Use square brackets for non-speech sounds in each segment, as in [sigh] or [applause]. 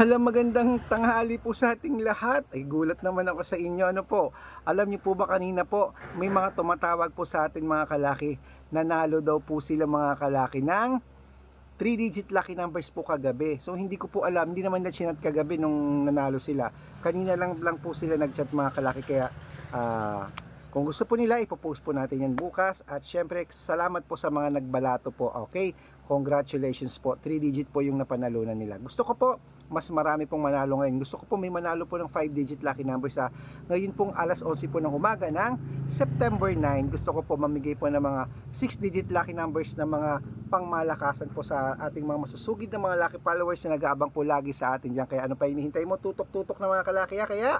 Hala magandang tanghali po sa ating lahat. Ay gulat naman ako sa inyo. Ano po? Alam niyo po ba kanina po, may mga tumatawag po sa atin mga kalaki. Nanalo daw po sila mga kalaki ng 3-digit lucky numbers po kagabi. So hindi ko po alam, hindi naman na chinat kagabi nung nanalo sila. Kanina lang lang po sila nagchat mga kalaki kaya ah, kung gusto po nila, ipopost po natin yan bukas. At syempre, salamat po sa mga nagbalato po. Okay? Congratulations po. 3-digit po yung napanalunan nila. Gusto ko po, mas marami pong manalo ngayon. Gusto ko po may manalo po ng 5-digit lucky numbers sa ngayon pong alas 11 po ng umaga ng September 9. Gusto ko po mamigay po ng mga 6-digit lucky numbers na mga pangmalakasan po sa ating mga masusugid na mga lucky followers na nag-aabang po lagi sa atin dyan. Kaya ano pa hinihintay mo? Tutok-tutok na mga kalaki. ah. Kaya,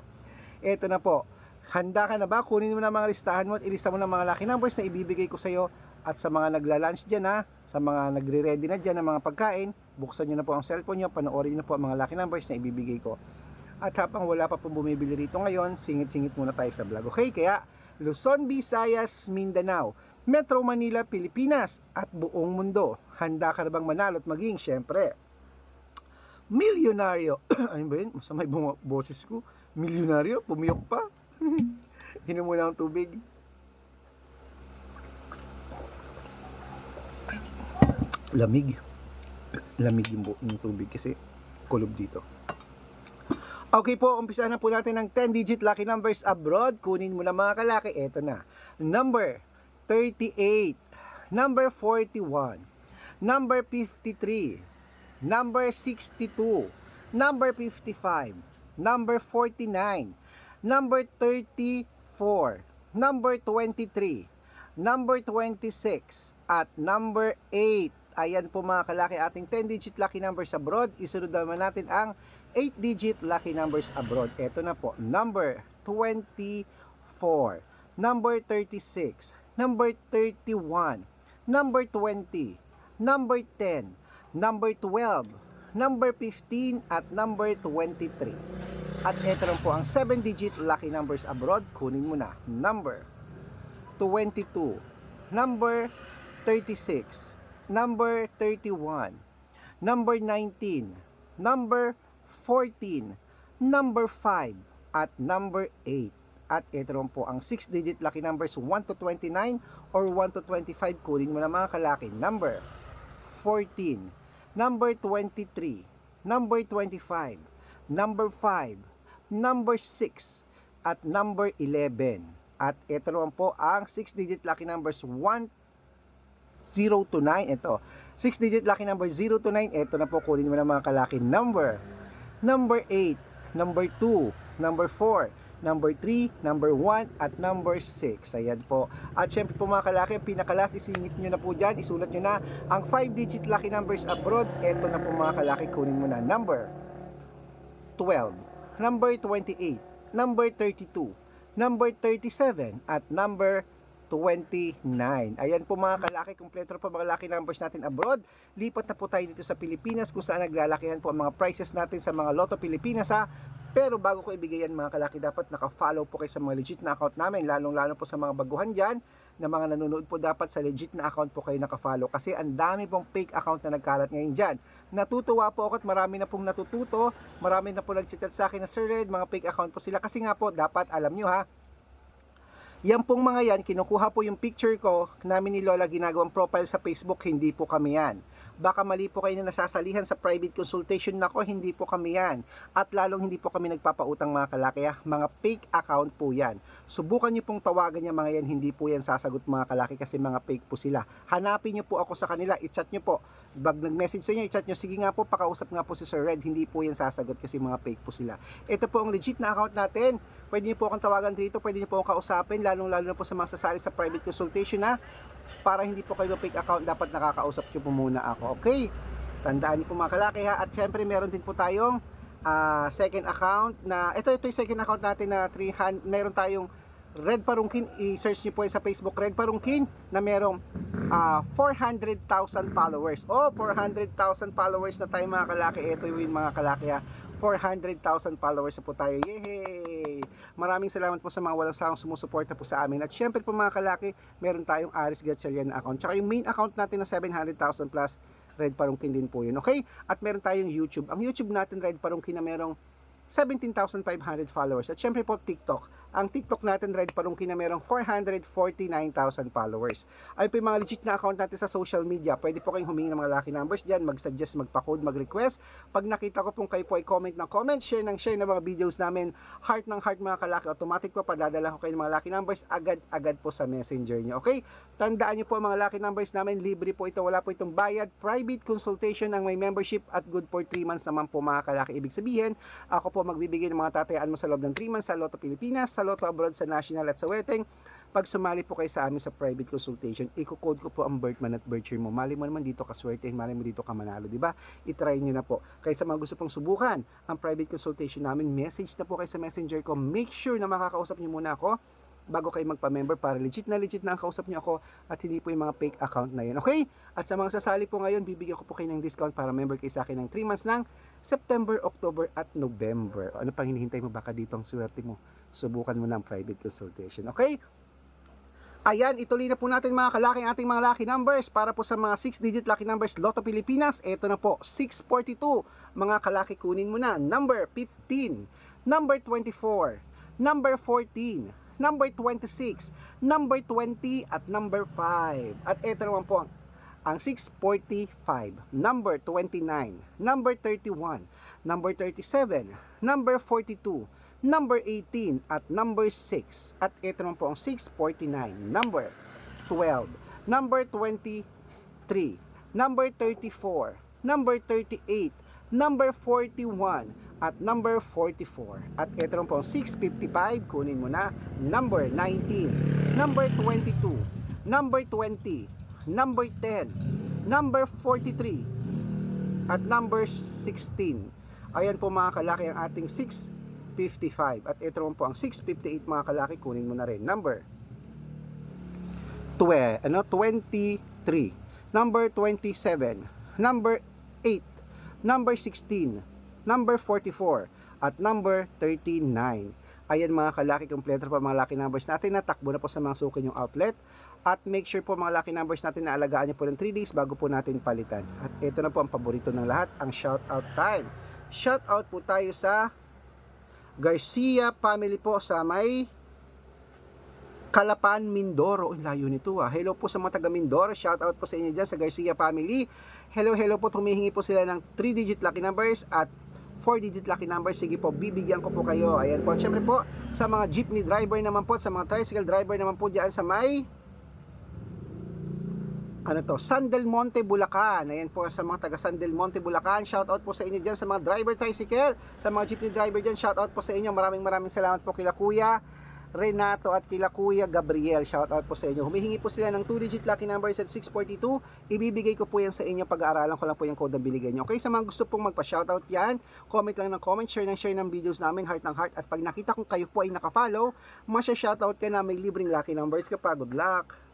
eto na po. Handa ka na ba? Kunin mo na mga listahan mo at ilista mo na mga lucky numbers na ibibigay ko sa iyo at sa mga nagla-lunch dyan ha, sa mga nagre-ready na dyan ng mga pagkain, buksan nyo na po ang cellphone nyo, panoorin nyo po ang mga lucky numbers na ibibigay ko. At habang wala pa pong bumibili rito ngayon, singit-singit muna tayo sa vlog. Okay, kaya Luzon, Visayas, Mindanao, Metro Manila, Pilipinas at buong mundo. Handa ka na bang manalo at maging, syempre, milyonaryo. [clears throat] ano ba yun? Masama yung bunga- boses ko. Milyonaryo? Pumiyok pa? [laughs] Inom muna ang tubig. Lamig. Lamig yung, yung tubig kasi kulob dito. Okay po, umpisa na po natin ng 10-digit lucky numbers abroad. Kunin mo na mga kalaki. Eto na. Number 38. Number 41. Number 53. Number 62. Number 55. Number 49. Number 34. Number 23. Number 26. At number 8. Ayan po mga kalaki ating 10-digit lucky numbers abroad. Isunod naman natin ang 8-digit lucky numbers abroad. Ito na po, number 24, number 36, number 31, number 20, number 10, number 12, number 15, at number 23. At ito lang po ang 7-digit lucky numbers abroad. Kunin mo na. Number 22, number 36, number 31, number 19, number 14, number 5, at number 8. At ito po ang 6-digit lucky numbers 1 to 29 or 1 to 25. Kunin mo na mga kalaki. Number 14, number 23, number 25, number 5, number 6, at number 11. At ito naman po ang 6-digit lucky numbers 1 0 to 9. Ito. 6-digit lucky number 0 to 9. Ito na po kunin mo na mga kalaki number. Number 8, number 2, number 4, number 3, number 1, at number 6. Ayan po. At syempre po mga kalaki, ang pinakalas, isingit nyo na po dyan, isulat nyo na ang 5-digit lucky numbers abroad. Ito na po mga kalaki, kunin mo na. Number 12, number 28, number 32, number 37, at number 29. Ayan po mga kalaki, kumpleto po mga lucky numbers natin abroad. Lipat na po tayo dito sa Pilipinas kung saan naglalakihan po ang mga prices natin sa mga Lotto Pilipinas ha. Pero bago ko ibigay yan mga kalaki, dapat naka-follow po kayo sa mga legit na account namin, lalong-lalo po sa mga baguhan dyan, na mga nanonood po dapat sa legit na account po kayo naka-follow kasi ang dami pong fake account na nagkalat ngayon dyan. Natutuwa po ako at marami na pong natututo, marami na po nag-chat sa akin na Sir Red, mga fake account po sila kasi nga po dapat alam nyo ha, yan pong mga yan, kinukuha po yung picture ko namin ni Lola ginagawang profile sa Facebook, hindi po kami yan. Baka mali po kayo na nasasalihan sa private consultation nako, hindi po kami yan. At lalong hindi po kami nagpapautang mga kalaki, ah. mga fake account po yan. Subukan nyo pong tawagan yung mga yan, hindi po yan sasagot mga kalaki kasi mga fake po sila. Hanapin nyo po ako sa kanila, i-chat nyo po. Bag nag-message sa inyo, i-chat nyo, sige nga po, pakausap nga po si Sir Red, hindi po yan sasagot kasi mga fake po sila. Ito po ang legit na account natin. Pwede niyo po akong tawagan dito, pwede niyo po akong kausapin, lalong-lalo na po sa mga sasali sa private consultation na para hindi po kayo fake account, dapat nakakausap niyo po muna ako. Okay? Tandaan niyo po mga kalaki ha. At syempre meron din po tayong ah, second account na ito ito yung second account natin na 300 meron tayong Red Parungkin, i-search niyo po sa Facebook Red Parungkin na merong ah, 400,000 followers. Oh, 400,000 followers na tayo mga kalaki. Ito yung mga kalaki ha. 400,000 followers na po tayo. Yay! Maraming salamat po sa mga walang sawang sumusuporta po sa amin. At syempre po mga kalaki, meron tayong Aris Gatchalian na account. Tsaka yung main account natin na 700,000 plus, Red Parungkin din po yun. Okay? At meron tayong YouTube. Ang YouTube natin, Red Parungkin na merong 17,500 followers. At syempre po TikTok. Ang TikTok natin, Red Parungkin na merong 449,000 followers. Ay po yung mga legit na account natin sa social media. Pwede po kayong humingi ng mga lucky numbers dyan, mag-suggest, magpa-code, mag-request. Pag nakita ko pong kayo po ay comment ng comment, share ng share ng mga videos namin, heart ng heart mga kalaki, automatic po padadala ko kayo ng mga lucky numbers agad-agad po sa messenger nyo. Okay? Tandaan nyo po mga lucky numbers namin, libre po ito, wala po itong bayad. Private consultation ang may membership at good for 3 months naman po mga kalaki. Ibig sabihin, ako po magbibigay ng mga tatayaan mo sa loob ng 3 months sa Lotto Pilipinas, sa Lotto Abroad, sa National at sa Weteng. Pag sumali po kayo sa amin sa private consultation, i-code ko po ang birth month at birth year mo. Mali mo naman dito kaswerte, mali mo dito ka manalo, di ba? I-try nyo na po. Kaya sa mga gusto pong subukan ang private consultation namin, message na po kayo sa messenger ko. Make sure na makakausap nyo muna ako bago kayo magpa-member para legit na legit na ang kausap niyo ako at hindi po yung mga fake account na yun. Okay? At sa mga sasali po ngayon, bibigyan ko po kayo ng discount para member kayo sa akin ng 3 months ng September, October at November. Ano pang hinihintay mo? Baka dito ang swerte mo. Subukan mo ng private consultation. Okay? Ayan, ituloy na po natin mga kalaki ating mga lucky numbers para po sa mga 6-digit lucky numbers Lotto Pilipinas. Ito na po, 642. Mga kalaki kunin mo na. Number 15, number 24, number 14, number 26, number 20 at number 5. At ito naman po ang ang 645, number 29, number 31, number 37, number 42, number 18 at number 6. At ito naman po ang 649, number 12, number 23, number 34, number 38, number 41, at number 44. At ito naman po ang 655, kunin mo na, number 19, number 22, number 20, number 10, number 43, at number 16. Ayan po mga kalaki ang ating 655. At ito po ang 658 mga kalaki, kunin mo na rin. Number 12, ano, 23, number 27, number 8, number 16, number 44, at number 39. Ayan mga kalaki, kompleto pa mga lucky numbers natin. Natakbo na po sa mga suki yung outlet. At make sure po mga lucky numbers natin na alagaan nyo po ng 3 days bago po natin palitan. At ito na po ang paborito ng lahat, ang shout out time. Shout out po tayo sa Garcia family po sa may Kalapan, Mindoro. Uy, layo nito ah. Hello po sa mga taga Mindoro. Shout out po sa inyo dyan sa Garcia family. Hello, hello po. Tumihingi po sila ng 3-digit lucky numbers at 4-digit lucky numbers. Sige po, bibigyan ko po kayo. Ayan po. Siyempre po, sa mga jeepney driver naman po, sa mga tricycle driver naman po dyan sa may ano to, San Del Monte, Bulacan. Ayan po sa mga taga San Del Monte, Bulacan. Shout out po sa inyo dyan sa mga driver tricycle, sa mga jeepney driver dyan. Shout out po sa inyo. Maraming maraming salamat po kila Kuya Renato at kila Kuya Gabriel. Shout out po sa inyo. Humihingi po sila ng 2-digit lucky numbers at 642. Ibibigay ko po yan sa inyo. Pag-aaralan ko lang po yung code na binigay nyo. Okay, sa mga gusto pong magpa-shoutout yan, comment lang ng comment, share ng share ng videos namin, heart ng heart. At pag nakita kong kayo po ay nakafollow, masya-shoutout ka na may libreng lucky numbers ka pa. Good luck!